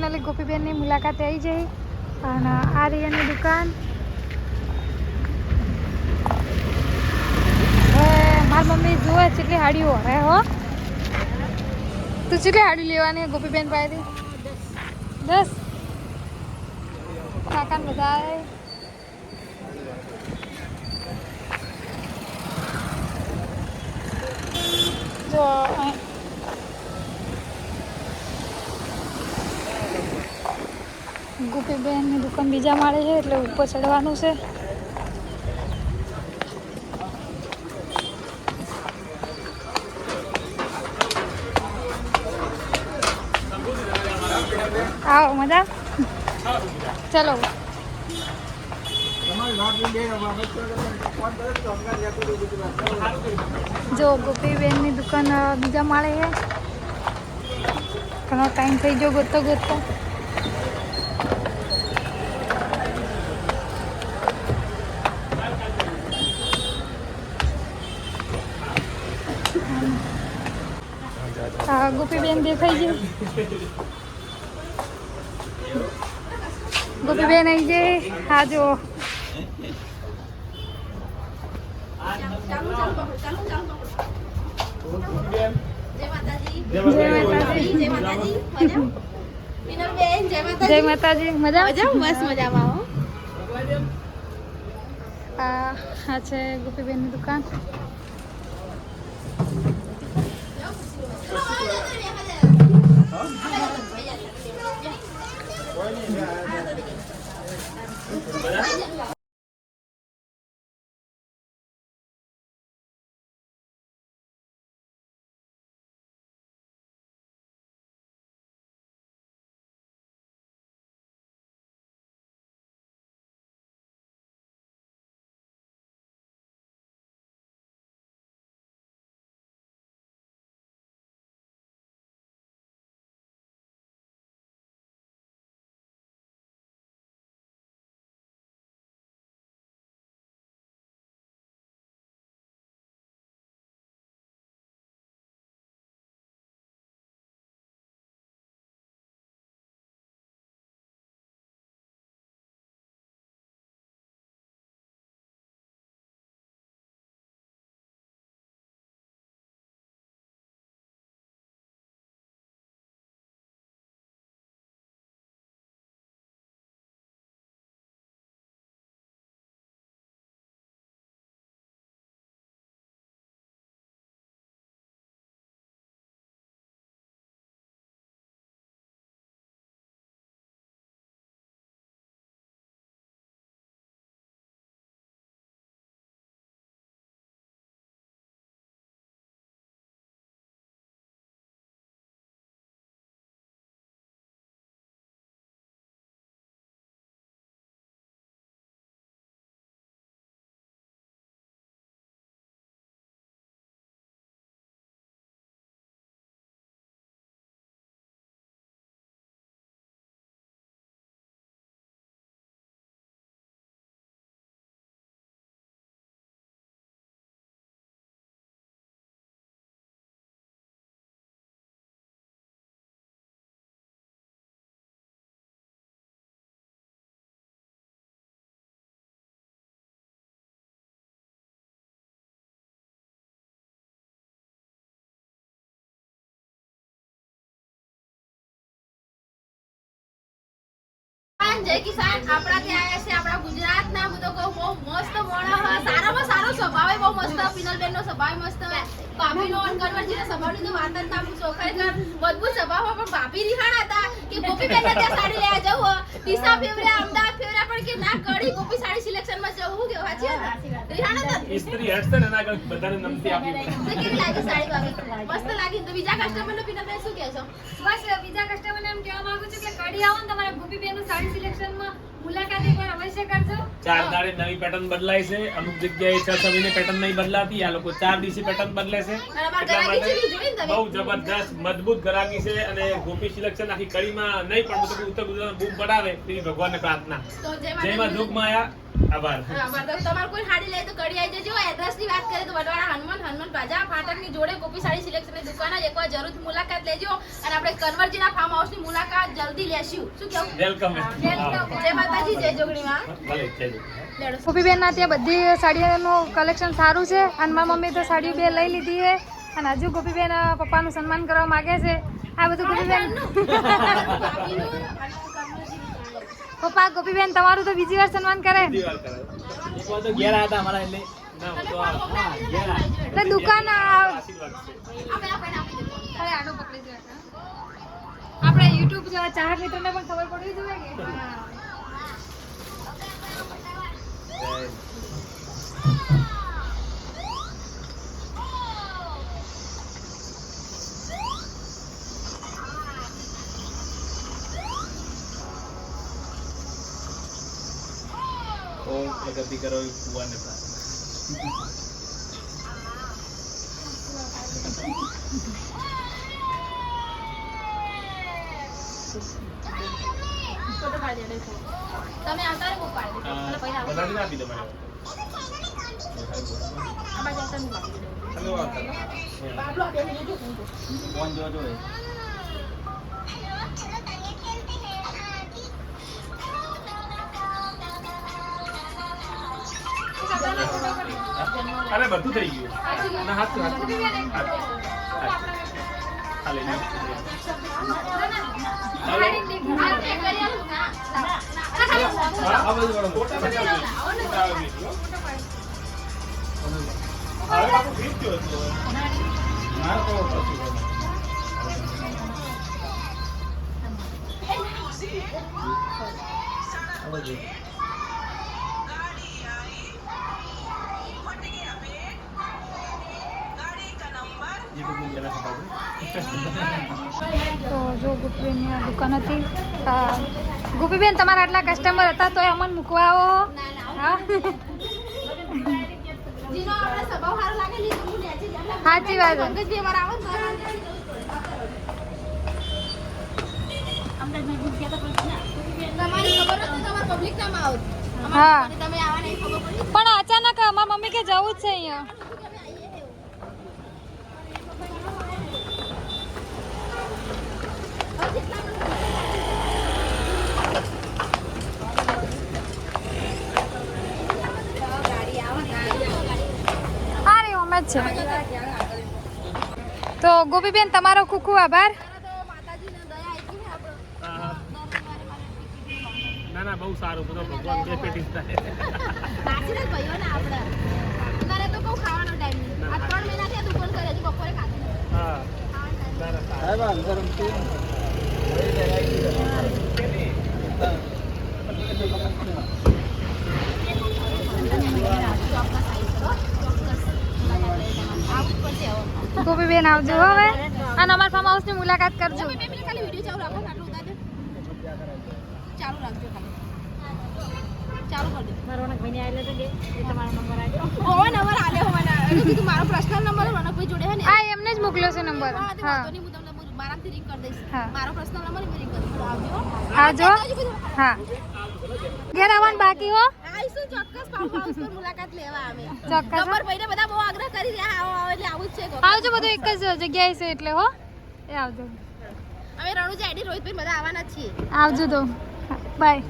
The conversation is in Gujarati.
ફાઇનલી ગોપીબેનની મુલાકાતે આવી જઈ. અને આ રહી દુકાન. મારી મમ્મી જુએ ચેટલી હાડીઓ હે હો. તું ચેટલી હાડી લેવાની ગોપીબેન પાસેથી? દસ. કાકા બધા આવે. જો અહીં બીજા માળે છે એટલે ઉપર ચડવાનું છે. આવો, મજા? ચલો. જો, ગોપીબેનની દુકાન બીજા માળે છે. ઘણો ટાઈમ થઈ ગયો ગોતતો ગોતતો. ગોપીબેન દેખાય છે ગોપીબેન આવી છે હા જો જય માતાજી. જય માતાજી. મજા? મસ્ત મજામાં આ આ છે ગોપીબેનની દુકાન. જય કિસાન. આપણા ત્યાં આવ્યા છે આપણા ગુજરાતના. હું તો કહું બહુ મસ્ત મોણા સારામાં સારો સ્વભાવ બહુ મસ્ત પિનલબેન નો સ્વભાવ મસ્ત. ભાભી નો અનગણવરજી સ્વભાવની તો વાત જ ના પૂછો ખરેખર મજબૂત સ્વભાવ પણ ભાભી રિહાણ હતા કે ગોપીબેન ને ત્યાં સાડી લેવા જવું ડીસા ફેવરે અમદાવાદ ફેવરે પણ કે ના કડી ગોપી સાડી સિલેક્શનમાં જવું કે વાચી હતા રિહાણ હતા. સ્ત્રી હટશે ને એના આગળ બધાને નમતી આપી તો કેવી લાગી સાડી ભાભી? મસ્ત લાગી. તો બીજા કસ્ટમર નો પિનલબેન શું કહેશો? બસ બીજા કસ્ટમરને એમ કહેવા માંગુ છું કે કડી આવો ને તમારા ગોપીબેનનું સાડી સિલેક્શનમાં. મુલાકાત એકવાર અવશ્ય કરજો. ચાર દાડે નવી પેટર્ન બદલાય છે. અમુક જગ્યાએ છ છ પેટર્ન નહીં બદલાતી. આ લોકો ચાર દિવસે પેટર્ન બદલે છે. એટલા માટે? બહુ જબરદસ્ત મજબૂત ગરાકી છે અને ગોપી સિલેક્શન આખી કડીમાં નહીં પણ ઉત્તર ગુજરાત બૂમ પડાવે તેવી ભગવાનને પ્રાર્થના. જેમાં જયમાં. દુઃખમાં આયા આભાર. તમારે કોઈ સાડી લે તો કડી આવી જજો એડ્રેસની વાત કરીએ તો વડવાડા હનુમાન હનુમાન બાજા ફાટકની જોડે ગોપી સાડી સિલેક્શનની દુકાન જ એકવાર જરૂરથી મુલાકાત લેજો. અને આપણે કન્વરજીના ફાર્મ હાઉસની મુલાકાત જલ્દી લેશું. શું કેવું વેલકમ જય માતાજી જય જોગણીમાં. ભલે જય લેડો. ગોપીબેનના ત્યાં બધી સાડીઓનું કલેક્શન સારું છે. અને મારી મમ્મી તો સાડીઓ બે લઈ લીધી છે. અને હજુ ગોપીબેન પપ્પાનું સન્માન કરવા માગે છે. આ બધું ગોપીબેન. પપ્પા ગોપીબેન તમારું તો બીજી વાર સન્માન કરે. તો દુકાન આ- આપણે આપણે આપી દો. અરે આડો પકડી જો આપણે યુટ્યુબ જેવા ચાહક મિત્રોને પણ ખબર પડવી જોઈએ કે ઓમ પ્રગતિ કરો એ ભગવાનને પ્રાર્થના ફોટો પાડી દે દેખો. તમે આવતા રહો, હું પાડી દઉં. અને પછી આવો. બધાને આપી દો મને આ બાજુ આવતા હું પાડી દઉં. ચાલો આવતા. બાબલો આ બેસી જજો, હું જોઉં. ફોન જોવા અરે બધું થઈ ગયું. ના હાથ હાથ. તો જો ગુપીબેનની આ દુકાન હતી ગુપીબેન તમારા આટલા કસ્ટમર હતા તો અમન મૂકવા આવો. સાચી વાત હા. પણ અચાનક અમારા મમ્મી કે જવું જ છે અહીંયા. છે. તો ગોપીબેન તમારો ખૂબ ખૂબ આભાર. ના ના બહુ સારું. બધો ભગવાન બે પેટી થાય. અત્યારે તો બહુ ખાવાનો ટાઈમ નહીં આ ત્રણ મહિના થયા દુકાન કરે બપોરે હા ના સારું. આવું જ પડશે ગોપીબેન આવજો હવે. અને અમારા ફાર્મ હાઉસની મુલાકાત કરજો. બે ખાલી વીડિયો ચાલુ રાખો આટલું ચાલુ રાખજો ખાલી. ચાલુ કરજો ઓવો નંબર આલ્યો મને. કીધું મારો પર્સનલ નંબર રણકભાઈ જોડે હે ને. હા એમને જ મોકલ્યો છે નંબર હા તો નહીં, હું તમને મારાથી રિંગ કરી દઈશ. હા. મારો પર્સનલ નંબર મેં રિંગ કરી આવજો આવજો. આવજો. હા. ઘેર આવવાનું બાકી હો. આવીશું ચોક્કસ ફાર્મ હાઉસ પર મુલાકાત લેવા આવે ચોક્કસ ખબર પડીને બધા બહુ આગ્રહ કરી રહ્યા આવો આવો એટલે આવું જ છે આવજો બધું એક જ જગ્યાએ છે એટલે હો. એ આવજો. અમે રણુજા આઈડી રોહિતભાઈ બધા આવવાના છીએ. આવજો તો. બાય